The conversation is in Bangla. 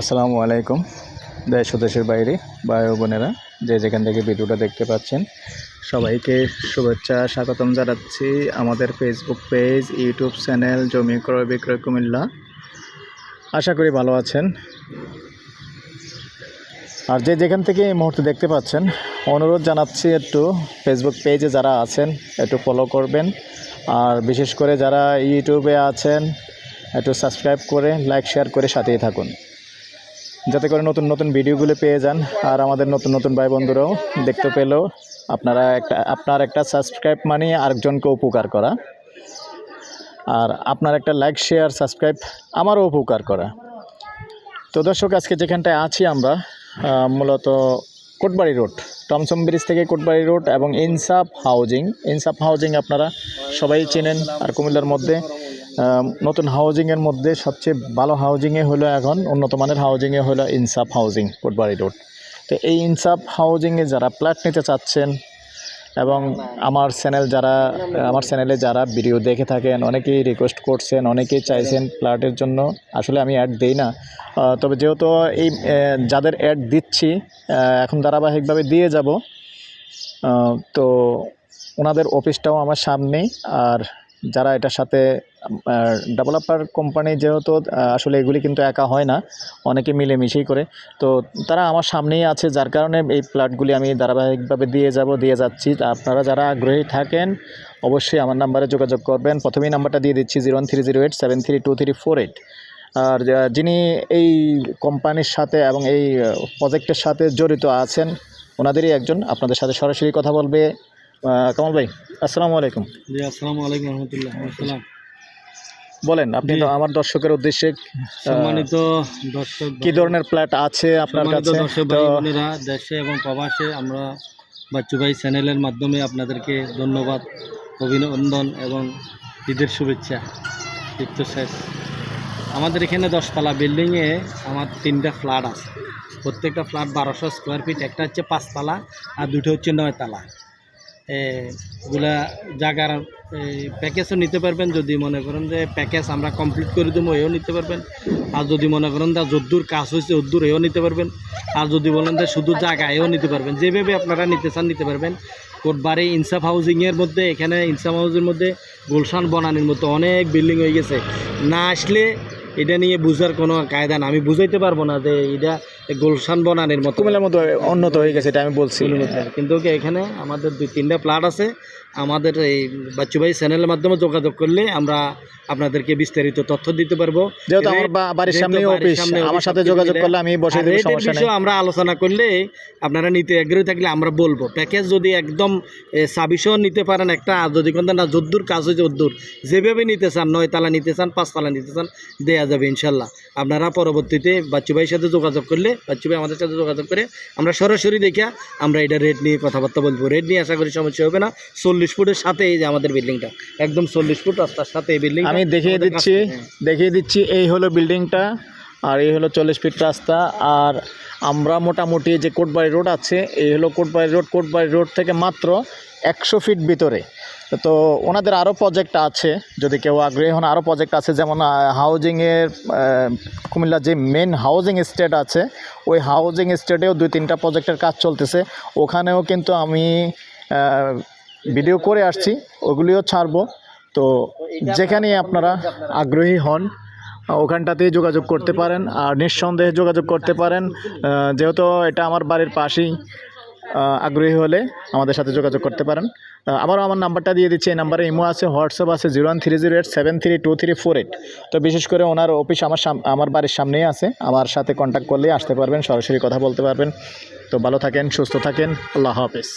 আসসালামু আলাইকুম, দেশ দেশের বাইরে ভাই বোনেরা, যে যেখান থেকে ভিডিওটা দেখতে পাচ্ছেন, সবাইকে শুভেচ্ছা, স্বাগতম জানাচ্ছি আমাদের ফেসবুক পেজ ইউটিউব চ্যানেল জমি ক্রয় বিক্রয় কুমিল্লা। আশা করি ভালো আছেন। আর যে যেখান থেকে এই মুহূর্তে দেখতে পাচ্ছেন, অনুরোধ জানাচ্ছি একটু ফেসবুক পেজে যারা আছেন, একটু ফলো করবেন। আর বিশেষ করে যারা ইউটিউবে আছেন, একটু সাবস্ক্রাইব করে লাইক শেয়ার করে সাথেই থাকুন। যাতে করে নতুন নতুন ভিডিওগুলো পেয়ে যান। আর আমাদের নতুন নতুন ভাই বন্ধুরাও দেখতে পেলেও আপনারা একটা, আপনার একটা সাবস্ক্রাইব মানে আরেকজনকে উপকার করা। আর আপনার একটা লাইক শেয়ার সাবস্ক্রাইব আমারও উপকার করা। তো দর্শক, আজকে যেখানটায় আছি আমরা মূলত কোটবাড়ি রোড, টমসম ব্রিজ থেকে কোটবাড়ি রোড এবং ইনসাফ হাউজিং। ইনসাফ হাউজিং আপনারা সবাই চেনেন, আর কুমিল্লার মধ্যে নতুন হাউজিংয়ের মধ্যে সবচেয়ে ভালো হাউজিংয়ে হলো এখন উন্নত মানের হাউজিংয়ে হলো ইনসাফ হাউজিং কোটবাড়ি রোড তো এই ইনসাফ হাউজিংয়ে যারা ফ্ল্যাট নিতে চাচ্ছেন এবং আমার চ্যানেল যারা, আমার চ্যানেলে যারা ভিডিও দেখে থাকেন, অনেকেই রিকোয়েস্ট করছেন, অনেকেই চাইছেন ফ্ল্যাটের জন্য, আসলে আমি অ্যাড দিই না। তবে যেহেতু এই যাদের অ্যাড দিচ্ছি এখন ধারাবাহিকভাবে দিয়ে যাব তো ওনাদের অফিসটাও আমার সামনেই, আর যারা এটার সাথে ডেভেলপার কোম্পানি যেহেতু আসলে এগুলি কিন্তু একা হয় না, অনেকে মিলেমিশেই করে। তো তারা আমার সামনেই আছে, যার কারণে এই প্লাটগুলি আমি ধারাবাহিকভাবে দিয়ে যাব, দিয়ে যাচ্ছি। আপনারা যারা আগ্রহী থাকেন, অবশ্যই আমার নাম্বারে যোগাযোগ করবেন। প্রথমেই নাম্বারটা দিয়ে দিচ্ছি zero three zero eight seven three two three four eight আর যিনি এই কোম্পানির সাথে এবং এই প্রজেক্টের সাথে জড়িত আছেন, ওনাদেরই একজন, আপনাদের সাথে সরাসরি কথা বলবে। কামাল ভাই আসসালামু আলাইকুম। জি আসসালামু আলাইকুম রহমতুল্লাহ আসসালাম। বলেন আপনি তো আমার দর্শকের উদ্দেশ্যে সম্মানিত দর্শক কি ধরনের প্ল্যাট আছে আপনার কাছে? বোনেরা দেশে এবং প্রবাসে আমরা বাচ্চু ভাই চ্যানেলের মাধ্যমে আপনাদেরকে ধন্যবাদ অভিনন্দন এবং ঈদের শুভেচ্ছা। ঈদ শেষ। আমাদের এখানে দশতলা বিল্ডিংয়ে আমার তিনটা ফ্ল্যাট আছে। প্রত্যেকটা ফ্ল্যাট বারোশো স্কোয়ার ফিট একটা হচ্ছে পাঁচতলা আর দুটো হচ্ছে নয়তলা। এগুলা জায়গার প্যাকেজও নিতে পারবেন। যদি মনে করেন যে প্যাকেজ আমরা কমপ্লিট করে দেবো, এও নিতে পারবেন। আর যদি মনে করেন যে যদ্দূর কাজ হয়েছে, উদ্দূর এও নিতে পারবেন। আর যদি বলেন যে শুধু জায়গা এও নিতে পারবেন। যেভাবে আপনারা নিতে চান, নিতে পারবেন। কোটবাড়ি ইনসাফ হাউজিংয়ের মধ্যে, এখানে ইনসাফ হাউসের মধ্যে গুলশান বনানির মতো অনেক বিল্ডিং হয়ে গেছে। না আসলে এটা নিয়ে বুঝার কোনো কায়দা না আমি বুঝাইতে পারব না যে এটা গুলশান বনানির মতো। কুমিল্লার মতো উন্নত হয়ে গেছে এটা আমি বলছি। কিন্তু কি এখানে আমাদের দুই তিনটা প্লাট আছে আমাদের এই বাচ্চু ভাই চ্যানেলের মাধ্যমে যোগাযোগ করলে আমরা আপনাদেরকে বিস্তারিত তথ্য দিতে পারব। যেহেতু আমার বাড়ির সামনে অফিস সামনে আমার সাথে যোগাযোগ করলে আমি বসে দেবো সমস্যা নেই। আমরা আলোচনা করলে আপনারা নিতে আগ্রহী থাকলে আমরা বলব। প্যাকেজ যদি একদম সাবিসও নিতে পারেন একটা যদি কোন না যদ্দূর কাজ হয়েছে যদ্দূর যেভাবে নিতে চান নয় তালা নিতে চান পাঁচ তালা নিতে চান দেয়া যাবে ইনশাল্লাহ। আপনারা পরবর্তীতে বাচ্চু ভাইয়ের সাথে যোগাযোগ করলে বাচ্চু ভাই আমাদের সাথে যোগাযোগ করে আমরা সরাসরি দেখিয়া আমরা এটা রেট নিয়ে কথাবার্তা বলব। রেট নিয়ে আশা করি সমস্যা হবে না। চল্লিশ ফুটের সাথে এই যে আমাদের বিল্ডিংটা একদম চল্লিশ ফুট রাস্তার সাথে এই বিল্ডিং আমি দেখিয়ে দিচ্ছি দেখিয়ে দিচ্ছি এই হলো বিল্ডিংটা আর এই হলো চল্লিশ ফিট রাস্তা। আর আমরা মোটামুটি যে কোটবাড়ি রোড আছে, এই হলো কোটবাড়ি রোড। কোটবাড়ি রোড থেকে মাত্র একশো ফিট ভিতরে। তো ওনাদের আরও প্রজেক্ট আছে, যদি কেউ আগ্রহী হন আরও প্রজেক্ট আছে, যেমন হাউজিংয়ের কুমিল্লা যে মেন হাউজিং স্টেট আছে, ওই হাউজিং স্টেটেও দুই তিনটা প্রজেক্টের কাজ চলতেছে। ওখানেও কিন্তু আমি ভিডিও করে আসছি, ওগুলিও ছাড়বো। তো যেখানেই আপনারা আগ্রহী হন ওখানটাতেই যোগাযোগ করতে পারেন আর নিঃসন্দেহে যোগাযোগ করতে পারেন। যেহেতু এটা আমার বাড়ির পাশেই আগ্রহী হলে আমাদের সাথে যোগাযোগ করতে পারেন। আবারও আমার নাম্বারটা দিয়ে দিচ্ছি, এই নাম্বারে ইমো আছে, হোয়াটসঅ্যাপ আছে, zero one three zero eight, seven three two three four eight. তো বিশেষ করে ওনার অফিস আমার আমার বাড়ির সামনেই আছে। আমার সাথে কন্ট্যাক্ট করলেই আসতে পারবেন, সরাসরি কথা বলতে পারবেন। তো ভালো থাকেন, সুস্থ থাকেন, আল্লাহ হাফেজ।